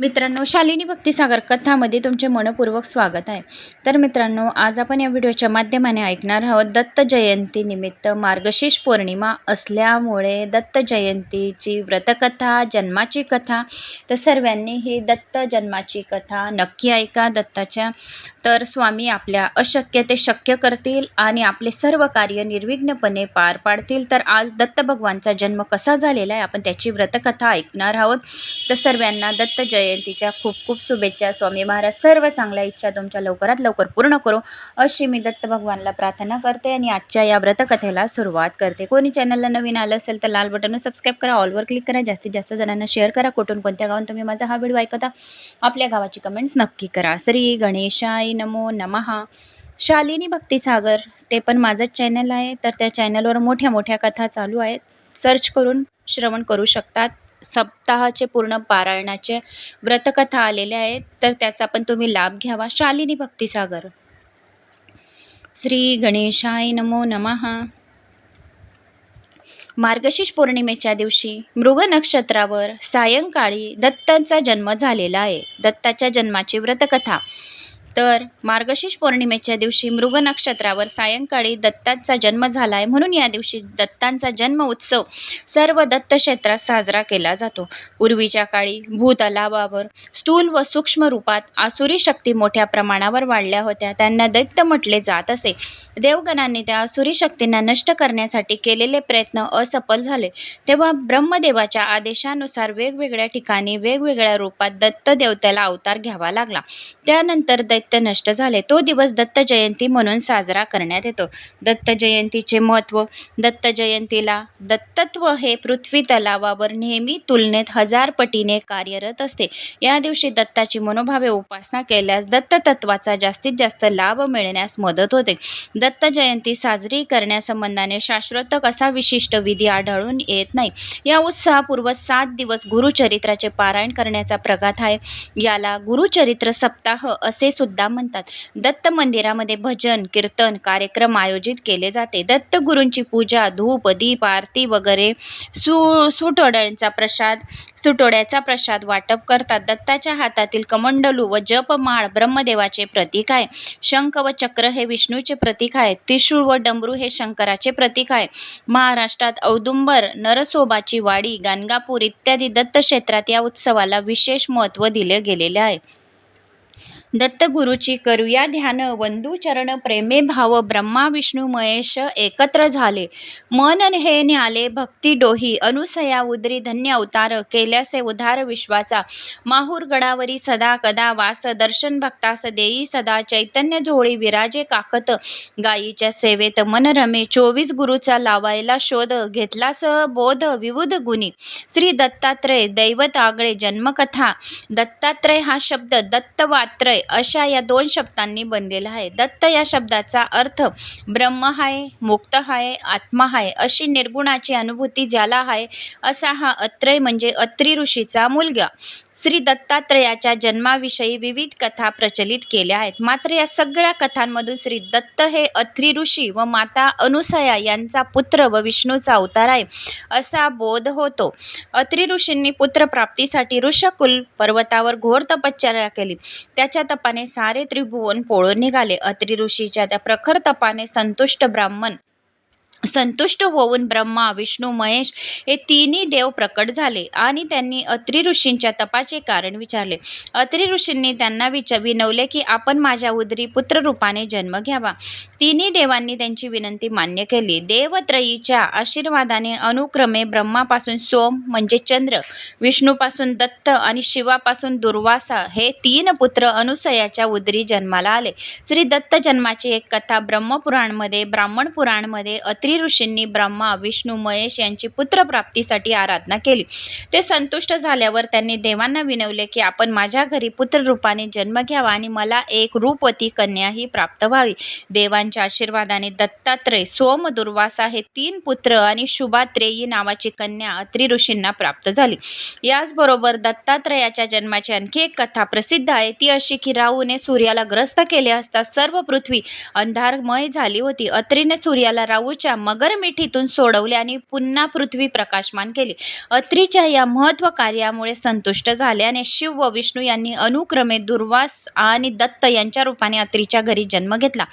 मित्रांनो शालिनी भक्तिसागर कथामध्ये तुमचे मनपूर्वक स्वागत आहे. तर मित्रांनो आज आपण या व्हिडिओच्या माध्यमाने ऐकणार आहोत दत्त जयंतीनिमित्त मार्गशीर्ष पौर्णिमा असल्यामुळे दत्त जयंतीची व्रतकथा जन्माची कथा तर सर्वांनी ही दत्त जन्माची कथा नक्की ऐका. दत्ताच्या तर स्वामी आपल्या अशक्य ते शक्य करतील आणि आपले सर्व कार्य निर्विघ्नपणे पार पाडतील. तर आज दत्त भगवानचा जन्म कसा झालेला आहे आपण त्याची व्रतकथा ऐकणार आहोत. तर सर्वांना दत्त जय जयंतीच्या खूप खूप शुभेच्छा. स्वामी महाराज सर्व चांगल्या इच्छा तुमच्या लवकरात लवकर पूर्ण करो अशी मी दत्त भगवानला प्रार्थना करते आणि आजच्या या व्रतकथेला सुरुवात करते. कोणी चॅनलला नवीन आलं असेल तर लाल बटन सबस्क्राईब करा ऑलवर क्लिक करा. जास्तीत जास्त जणांना शेअर करा. कुठून कोणत्या गावात तुम्ही माझा हा व्हिडिओ ऐकता आपल्या गावाची कमेंट्स नक्की करा. श्री गणेशाय नमो नमहा शालिनी भक्तिसागर ते पण माझंच चॅनल आहे. तर त्या चॅनलवर मोठ्या मोठ्या कथा चालू आहेत. सर्च करून श्रवण करू शकतात. सप्ताहाचे पूर्ण पारायणाचे व्रतकथा आलेल्या आहेत तर त्याचा पण तुम्ही लाभ घ्यावा. शालिनी भक्तिसागर. श्री गणेशाय नमो नमहा मार्गशीर्ष पौर्णिमेच्या दिवशी मृग नक्षत्रावर सायंकाळी दत्तांचा जन्म झालेला आहे. दत्ताच्या जन्माची व्रतकथा. तर मार्गशीर्ष पौर्णिमेच्या दिवशी मृग नक्षत्रावर सायंकाळी दत्तांचा जन्म झाला आहे म्हणून या दिवशी दत्तांचा जन्म उत्सव सर्व दत्त क्षेत्रात साजरा केला जातो. पूर्वीच्या काळी भूतलावावर स्थूल व सूक्ष्म रूपात आसुरी शक्ती मोठ्या प्रमाणावर वाढल्या होत्या. त्यांना दैत्य म्हटले जात असे. देवगणांनी त्या आसुरी शक्तींना नष्ट करण्यासाठी केलेले प्रयत्न असफल झाले. तेव्हा ब्रह्मदेवाच्या आदेशानुसार वेगवेगळ्या ठिकाणी वेगवेगळ्या रूपात दत्त देवतेला अवतार घ्यावा लागला. त्यानंतर दैत्य नष्ट झाले. तो दिवस दत्त जयंती म्हणून साजरा करण्यात येतो. दत्त जयंतीचे महत्त्व दत्त जयंतीला दत्तत्व हे पृथ्वी तलावावर नेहमी तुलनेत हजार पटीने कार्यरत असते. या दिवशी दत्ताची मनोभावे उपासना केल्यास दत्ततत्वाचा जास्तीत जास्त लाभ मिळण्यास मदत होते. दत्त जयंती साजरी करण्यासंबंधाने शास्त्रोक्त असा विशिष्ट विधी आढळून येत नाही. या उत्साहपूर्व सात दिवस गुरुचरित्राचे पारायण करण्याचा प्रघात आहे. याला गुरुचरित्र सप्ताह असे सुद्धा म्हणतात. दत्त मंदिरामध्ये भजन कीर्तन कार्यक्रम आयोजित केले जाते. दत्तगुरूंची पूजा धूप दीप आरती वगैरे सु सुटोड्यांचा प्रसाद सुटोड्याचा प्रसाद वाटप करतात. दत्ताच्या हातातील कमंडलू व जपमाळ ब्रह्मदेवाचे प्रतीक आहे. शंख व चक्र हे विष्णूचे प्रतीक आहे. त्रिशूळ व डमरू हे शंकराचे प्रतीक आहे. महाराष्ट्रात औदुंबर नरसोबाची वाडी गाणगापूर इत्यादी दत्त क्षेत्रात या उत्सवाला विशेष महत्त्व दिले गेलेले आहे. दत्तगुरूची करूया ध्यान वंदू चरण प्रेमे भाव ब्रह्मा विष्णू महेश एकत्र झाले. मन हे न्याले भक्ती डोही अनुसया उदरी धन्य अवतार केल्यासे उधार विश्वाचा. माहूर गडावरी सदा कदा वास दर्शन भक्तास देई सदा. चैतन्य झोळी विराजे काकत गायीच्या सेवेत मन रमे. चोवीस गुरुचा लावायला शोध घेतलास बोध विविध गुणी. श्री दत्तात्रय दैवत आगळे जन्मकथा. दत्तात्रय हा शब्द दत्तवात्रय. अशा या दोन शब्दांनी बनलेला आहे. दत्त या शब्दाचा अर्थ ब्रह्म आहे मुक्त आहे आत्मा हाय अशी निर्गुणाची अनुभूती ज्याला हाय असा हा अत्रय म्हणजे अत्री ऋषीचा मुलगा. श्री दत्तात्रयाच्या जन्माविषयी विविध कथा प्रचलित केल्या आहेत. मात्र या सगळ्या कथांमधून श्री दत्त हे अत्री ऋषी व माता अनुसया यांचा पुत्र व विष्णूचा अवतार आहे असा बोध होतो. अत्री ऋषींनी पुत्रप्राप्तीसाठी ऋषकुल पर्वतावर घोर तपश्चर्या केली. त्याच्या तपाने सारे त्रिभुवन पोळून निघाले. अत्री ऋषीच्या त्या प्रखर तपाने संतुष्ट ब्राह्मण संतुष्ट होऊन ब्रह्मा विष्णू महेश हे तिन्ही देव प्रकट झाले आणि त्यांनी अत्री ऋषींच्या तपाचे कारण विचारले. अत्री ऋषींनी त्यांना विच विनवले की आपण माझ्या उदरी पुत्ररूपाने जन्म घ्यावा. तिन्ही देवांनी त्यांची विनंती मान्य केली. देवत्रयीच्या आशीर्वादाने अनुक्रमे ब्रह्मापासून सोम म्हणजे चंद्र विष्णूपासून दत्त आणि शिवापासून दुर्वासा हे तीन पुत्र अनुसयाच्या उदरी जन्माला आले. श्री दत्त जन्माची एक कथा ब्रह्मपुराणमध्ये ब्राह्मण पुराणमध्ये अत्री ऋषींनी ब्रह्मा विष्णू महेश यांची पुत्रप्राप्तीसाठी आराधना केली. ते संतुष्ट झाल्यावर त्यांनी देवांना विनवले की आपण माझ्या घरी पुत्ररूपाने जन्म घ्यावा आणि मला एक रूपवती कन्याही प्राप्त व्हावी. देवांच्या आशीर्वादाने दत्तात्रय सोम दुर्वासा हे तीन पुत्र आणि शुभात्रेयी नावाची कन्या अत्री ऋषींना प्राप्त झाली. याचबरोबर दत्तात्रयाच्या जन्माची आणखी एक कथा प्रसिद्ध आहे. ती अशी की राहूने सूर्याला ग्रस्त केले असता सर्व पृथ्वी अंधारमय झाली होती. अत्रीने सूर्याला राहूच्या मगर मिठीतून सोडवले आणि पुन्हा पृथ्वी प्रकाशमान केली. अत्रीच्या या महत्त्व कार्यामुळे संतुष्ट झाले आणि शिव व विष्णू यांनी अनुक्रमे दुर्वास आणि दत्त यांच्या रूपाने अत्रीच्या घरी जन्म घेतला.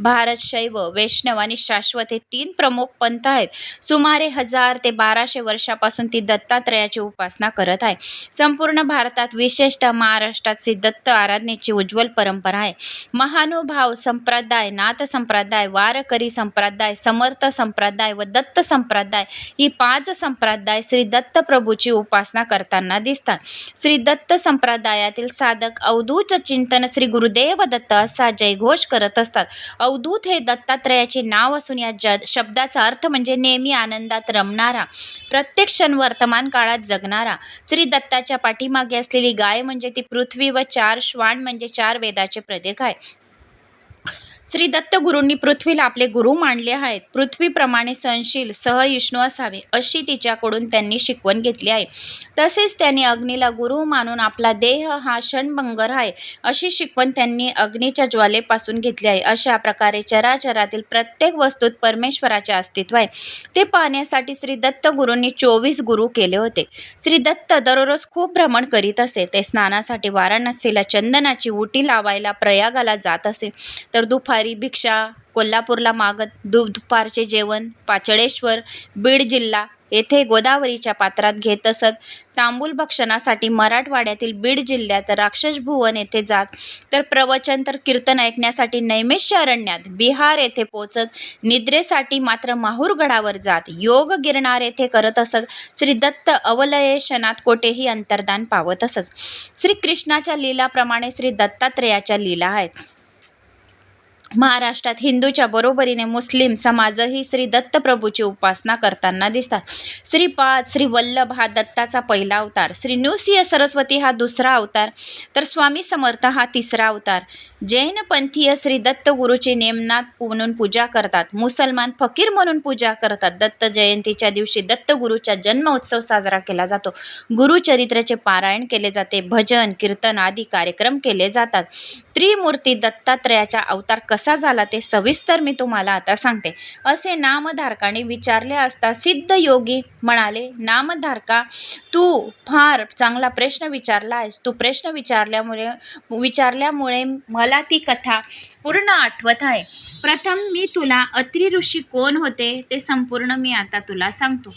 भारत शैव वैष्णव आणि शाश्वत हे तीन प्रमुख पंथ आहेत. सुमारे हजार ते बाराशे वर्षापासून ती दत्तात्रयाची उपासना करत आहे. संपूर्ण भारतात विशेषतः महाराष्ट्रात श्री दत्त आराधनेची उज्ज्वल परंपरा आहे. महानुभाव संप्रदाय नाथ संप्रदाय वारकरी संप्रदाय समर्थ संप्रदाय व दत्त संप्रदाय ही पाच संप्रदाय श्री दत्त प्रभूची उपासना करताना दिसतात. श्री दत्त संप्रदायातील साधक अवधूत चिंतन श्री गुरुदेव दत्त असा जयघोष करत असतात. अवधूत हे दत्तात्रयाचे नाव असून या ज शब्दाचा अर्थ म्हणजे नेहमी आनंदात रमणारा प्रत्येक क्षण वर्तमान काळात जगणारा. श्री दत्ताच्या पाठीमागे असलेली गाय म्हणजे ती पृथ्वी व चार श्वान म्हणजे चार वेदाचे प्रतीक आहे. श्री दत्तगुरूंनी पृथ्वीला आपले गुरु मानले आहेत. पृथ्वीप्रमाणे सहनशील सहयिष्णू असावे अशी तिच्याकडून त्यांनी शिकवण घेतली आहे. तसेच त्यांनी अग्नीला गुरु मानून आपला देह हा क्षणभंगर आहे अशी शिकवण त्यांनी अग्नीच्या ज्वालेपासून घेतली आहे. अशा प्रकारे चराचरातील प्रत्येक वस्तूत परमेश्वराचे अस्तित्व आहे. ते पाहण्यासाठी श्री दत्त गुरूंनी चोवीस गुरु केले होते. श्री दत्त दररोज खूप भ्रमण करीत असे. ते स्नानासाठी वाराणसीला चंदनाची उटी लावायला प्रयागाला जात असे. तर दुपारी भिक्षा कोल्हापूरला मागत दु दुपारचे जेवण पाचडेश्वर बीड जिल्हा येथे गोदावरीच्या पात्रात घेत असत. तांबूल भक्षणासाठी मराठवाड्यातील बीड जिल्ह्यात राक्षस भुवन येथे जात. तर प्रवचन तर कीर्तन ऐकण्यासाठी नैमिष्य अरण्यात बिहार येथे पोचत निद्रेसाठी मात्र माहूरगडावर जात. योग गिरणार येथे करत असत. श्री दत्त अवलयेशनात कोठेही अंतर्दान पावत असत. श्रीकृष्णाच्या लीलाप्रमाणे श्री दत्तात्रेयाच्या लीला आहेत. महाराष्ट्रात हिंदूच्या बरोबरीने मुस्लिम समाजही श्री दत्तप्रभूची उपासना करताना दिसतात. श्रीपाद श्री वल्लभ हा दत्ताचा पहिला अवतार. श्री नृसिंह सरस्वती हा दुसरा अवतार. तर स्वामी समर्थ हा तिसरा अवतार. जैन पंथीय श्री दत्त गुरुची नेमनाथ म्हणून पूजा करतात. मुसलमान फकीर म्हणून पूजा करतात. दत्त जयंतीच्या दिवशी दत्तगुरूचा जन्मोत्सव साजरा केला जातो. गुरुचरित्राचे पारायण केले जाते. भजन कीर्तन आदी कार्यक्रम केले जातात. त्रिमूर्ती दत्तात्रयाचा अवतार कसा झाला ते सविस्तर मी तुम्हाला आता सांगते. असे नामधारकाने विचारले असता सिद्ध योगी म्हणाले नामधारका तू फार चांगला प्रश्न विचारला आहेस तू प्रश्न विचारल्यामुळे विचारल्यामुळे मला ती कथा पूर्ण आठवत आहे. प्रथम मी तुला अत्रि ऋषी कोण होते ते संपूर्ण मी आता तुला सांगतो.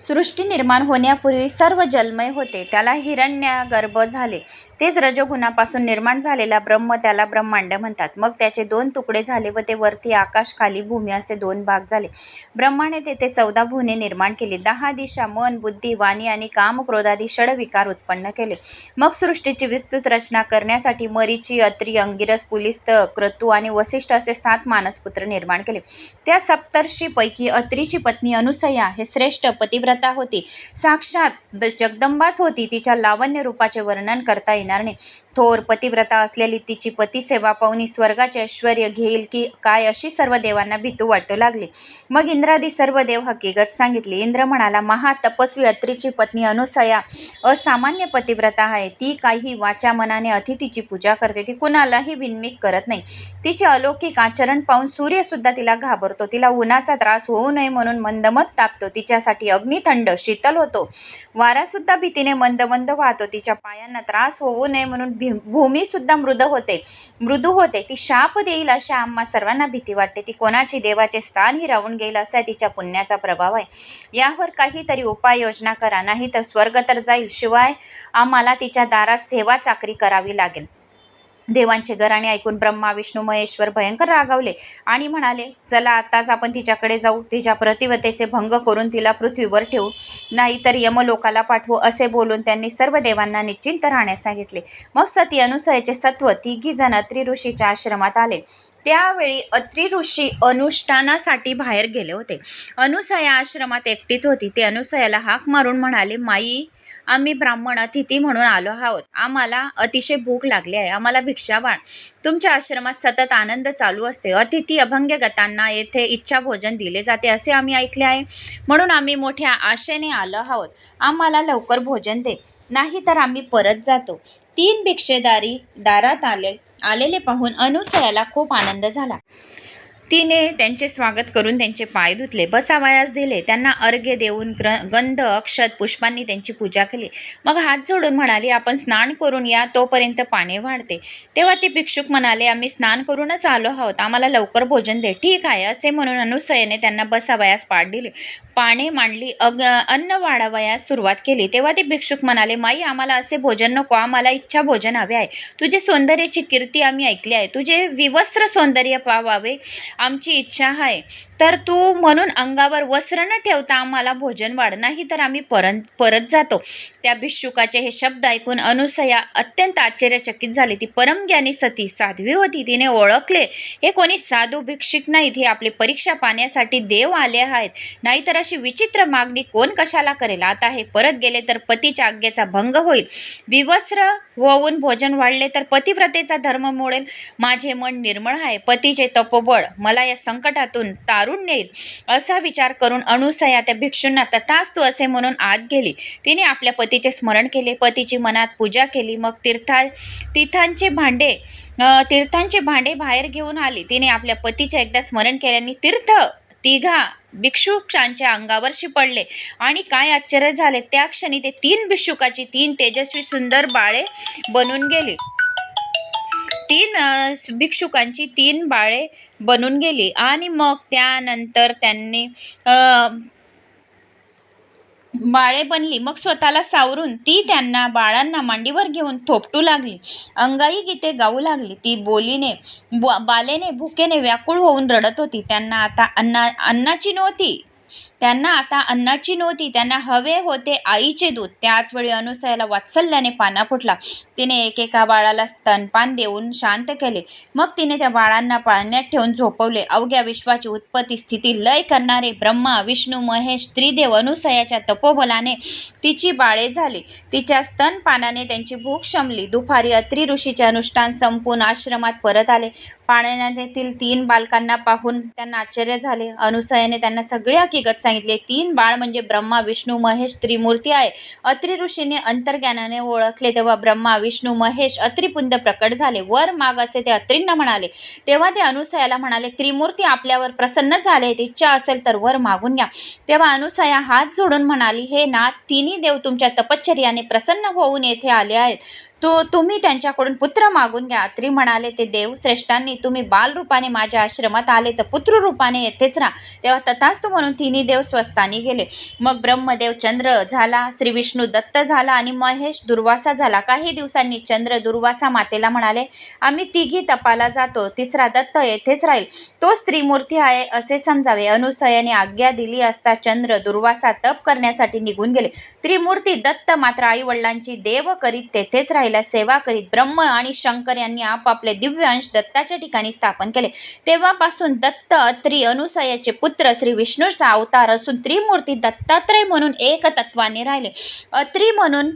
सृष्टी निर्माण होण्यापूर्वी सर्व जलमय होते. त्याला हिरण्यागर्भ झाले. तेच रजोगुणापासून निर्माण झालेला ब्रह्म त्याला ब्रह्मांड म्हणतात. मग त्याचे दोन तुकडे झाले व ते वरती आकाश खाली भूमी असे दोन भाग झाले. ब्रह्माने तेथे चौदा भुवने निर्माण केली. दहा दिशा मन बुद्धी वाणी आणि काम क्रोधादी षडविकार उत्पन्न केले. मग सृष्टीची विस्तृत रचना करण्यासाठी मरीची अत्री अंगिरस पुलिस्त क्रतू आणि वसिष्ठ असे सात मानसपुत्र निर्माण केले. त्या सप्तर्षीपैकी अत्रीची पत्नी अनुसया हे श्रेष्ठ पतिव्रता होती. साक्षात द जगदंबाच होती. तिच्या लावण्य रूपाचे वर्णन करता येणार नाही. थोर पतिव्रता असलेली तिची पतिसेवा पाहुणी स्वर्गाचे ऐश्वर घेईल की काय अशी सर्व देवांना भीतू वाटू लागली. मग इंद्रादी सर्व देव हकीकत सांगितली. इंद्र म्हणाला महा तपस्वी अत्रीची पत्नी अनुसया असामान्य पतिव्रता आहे. ती काही वाचा मनाने अतिथीची पूजा करते. ती कुणालाही विनमिक करत नाही. तिचे अलौकिक आचरण पाहून सूर्यसुद्धा तिला घाबरतो. तिला उन्हाचा त्रास होऊ नये म्हणून मंदमत तापतो. तिच्यासाठी अग्नी थंड शीतल होतो. वारासुद्धा भीतीने मंद मंद वाहतो. तिच्या पायांना त्रास होऊ नये म्हणून भी भूमीसुद्धा मृद होते. मृदू होते. ती शाप देईल अशा आम्हा सर्वांना भीती वाटते. ती कोणाची देवाचे स्थानही राहून घेईल असा तिच्या पुण्याचा प्रभाव आहे. यावर काहीतरी उपाययोजना करा. नाही तर स्वर्ग तर जाईल. शिवाय आम्हाला तिच्या दारात सेवा चाकरी करावी लागेल. देवांचे गराणे ऐकून ब्रह्मा विष्णू महेश्वर भयंकर रागावले आणि म्हणाले चला आताच आपण तिच्याकडे जाऊ. तिच्या प्रतिवतेचे भंग करून तिला पृथ्वीवर ठेवू. नाहीतर यमलोकाला पाठवू असे बोलून त्यांनी सर्व देवांना निश्चिंत राहण्यास सांगितले. मग सती अनुसयाचे सत्व तिघी जण अत्रि ऋषीच्या आश्रमात आले. त्यावेळी अत्रि ऋषी अनुष्ठानासाठी बाहेर गेले होते. अनुसया आश्रमात एकटीच होती. ते अनुसयाला हाक मारून म्हणाले माई आम्ही ब्राह्मण अतिथी म्हणून आलो आहोत. आम्हाला अतिशय भूक लागली आहे. आम्हाला भिक्षावाण तुमच्या आश्रमात सतत आनंद चालू असते. अतिथी अभंगगतांना येथे इच्छा भोजन दिले जाते असे आम्ही ऐकले आहे. म्हणून आम्ही मोठ्या आशेने आलो आहोत. आम्हाला लवकर भोजन दे. नाही तर आम्ही परत जातो. तीन भिक्षेदारी दारात आले आलेले पाहून अनुसयाला खूप आनंद झाला. तिने त्यांचे स्वागत करून त्यांचे पाय धुतले बसावयास दिले. त्यांना अर्घ्य देऊन ग्र गंध अक्षत पुष्पांनी त्यांची पूजा केली. मग हात जोडून म्हणाली आपण स्नान करून या तोपर्यंत पाणी वाढते. तेव्हा ते भिक्षुक म्हणाले आम्ही स्नान करूनच आलो आहोत. आम्हाला लवकर भोजन दे. ठीक आहे असे म्हणून अनुसयेने त्यांना बसावयास पाठ दिले. पाने मांडली अग अन्न वाढावयास सुरुवात केली. तेव्हा ते भिक्षुक म्हणाले माई आम्हाला असे भोजन नको. आम्हाला इच्छा भोजन हवे आहे. तुझे सौंदर्याची कीर्ती आम्ही ऐकली आहे. तुझे विवस्त्र सौंदर्य पावावे आमची इच्छा आहे. तर तू म्हणून अंगावर वस्त्र न ठेवता आम्हाला भोजन वाढ. नाही तर आम्ही परत परत जातो. त्या भिक्षुकाचे हे शब्द ऐकून अनुसया अत्यंत आश्चर्यचकित झाली. ती परमज्ञानी सती साध्वी होती. तिने ओळखले. हे कोणी साधू भिक्षुक नाहीत. हे आपली परीक्षा पाहण्यासाठी देव आले आहेत. नाहीतर अशी विचित्र मागणी कोण कशाला करेल? आता हे परत गेले तर पतीच्या आज्ञेचा भंग होईल. विवस्त्र होऊन भोजन वाढले तर पतिव्रतेचा धर्म मोडेल. माझे मन निर्मळ आहे. पतीचे तपोबळ मला या संकटातून तारून नेईल असा विचार करून अनुसया त्या भिक्षूंना तथास्तू असे म्हणून आत गेली. तिने आपल्या पतीचे स्मरण केले. पतीची मनात पूजा केली. मग तीर्था तीर्थांचे भांडे तीर्थांचे भांडे बाहेर घेऊन आली. तिने आपल्या पतीचे एकदा स्मरण केल्याने तीर्थ तिघा भिक्षुकांच्या अंगावर शिपडले. आणि काय आश्चर्य झाले त्या क्षणी ते तीन भिक्षुकाची तीन तेजस्वी सुंदर बाळे बनून गेली. तीन भिक्षुकांची तीन बाळे बनून गेली. आणि मग त्यानंतर त्यांनी बाळे बनली. मग स्वतःला सावरून ती त्यांना बाळांना मांडीवर घेऊन थोपटू लागली. अंगाई गीते गाऊ लागली. ती बोलीने बा- बालेने भुकेने व्याकुळ होऊन रडत होती. त्यांना आता अन्ना अन्नाची नव्हती. त्यांना आता अन्नाची नव्हती त्यांना हवे होते आईचे दूध. त्याचवेळी अनुसयाला वात्सल्याने पाना फुटला. तिने एकेका बाळाला स्तनपान देऊन शांत केले. मग तिने त्या बाळांना पाळण्यात ठेवून झोपवले. अवघ्या विश्वाची उत्पत्ती स्थिती लय करणारे ब्रह्मा विष्णू महेश त्रिदेव अनुसयाच्या तपोबलाने तिची बाळे झाली. तिच्या स्तनपानाने त्यांची भूक शमली. दुपारी अत्री ऋषीचे अनुष्ठान संपून आश्रमात परत आले. पाळण्यातील तीन बालकांना पाहून त्यांना आश्चर्य झाले. अनुसयाने त्यांना सगळे हकीकत सांगितले. तीन बाळ म्हणजे ब्रह्मा विष्णू महेश त्रिमूर्ती आहे. अत्रि ऋषीने अंतर्ज्ञानाने ओळखले तेव्हा ब्रह्मा विष्णू महेश अत्रिपुंद प्रकट झाले. वर माग असे ते अत्रींना म्हणाले. तेव्हा ते अनुसयाला म्हणाले त्रिमूर्ती आपल्यावर प्रसन्न झाले इच्छा असेल तर वर मागून घ्या. तेव्हा अनुसया हात जोडून म्हणाली हे ना तिन्ही देव तुमच्या तपश्चर्याने प्रसन्न होऊन येथे आले आहेत. तो तुम्ही त्यांच्याकडून पुत्र मागून घ्या. अत्री म्हणाले ते देव श्रेष्ठांनी तुम्ही बालरूपाने माझ्या आश्रमात आले तर पुत्ररूपाने येथेच राहा. तेव्हा तथास्तु म्हणून तिन्ही देव स्वस्थानी गेले. मग ब्रह्मदेव चंद्र झाला श्री विष्णू दत्त झाला आणि महेश दुर्वासा झाला. काही दिवसांनी चंद्र दुर्वासा मातेला म्हणाले आम्ही तिघी तपाला जातो. तिसरा दत्त येथेच राहील. तो स्त्रीमूर्ती आहे असे समजावे. अनुसयाने आज्ञा दिली असता चंद्र दुर्वासा तप करण्यासाठी निघून गेले. त्रिमूर्ती दत्त मात्र आई वडिलांची देव करीत तेथेच राहील. राहिल्या सेवा करीत ब्रह्म आणि शंकर यांनी आपापले दिव्य अंश दत्ताच्या ठिकाणी स्थापन केले. तेव्हापासून दत्त त्रि अनुसयाचे पुत्र श्री विष्णूचा अवतार असून त्रिमूर्ती दत्तात्रय म्हणून एक तत्वाने राहिले. अत्री म्हणून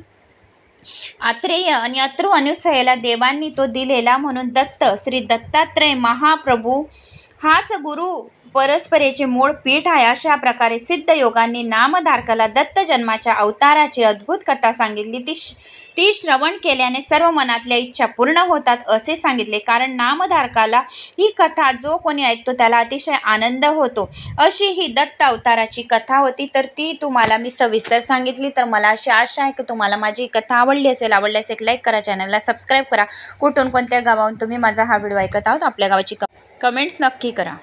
आत्रेय आणि अत्रु अनुसयाला देवांनी तो दिलेला म्हणून दत्त श्री दत्तात्रय महाप्रभू हाच गुरु परस्परेचे मूळ पीठ आहे अशा प्रकारे सिद्ध योगांनी नामधारकाला दत्त जन्माच्या अवताराची अद्भुत कथा सांगितली. ती ती श्रवण केल्याने सर्व मनातल्या इच्छा पूर्ण होतात असे सांगितले. कारण नामधारकाला ही कथा जो कोणी ऐकतो त्याला अतिशय आनंद होतो. अशी ही दत्त अवताराची कथा होती. तर ती तुम्हाला मी सविस्तर सांगितली. तर मला अशी आशा आहे की तुम्हाला माझी कथा आवडली असेल आवडल्यास एक लाईक करा चॅनलला सबस्क्राईब करा. कुठून कोणत्या गावाहून तुम्ही माझा हा व्हिडिओ ऐकत आहोत आपल्या गावाची क कमेंट्स नक्की करा.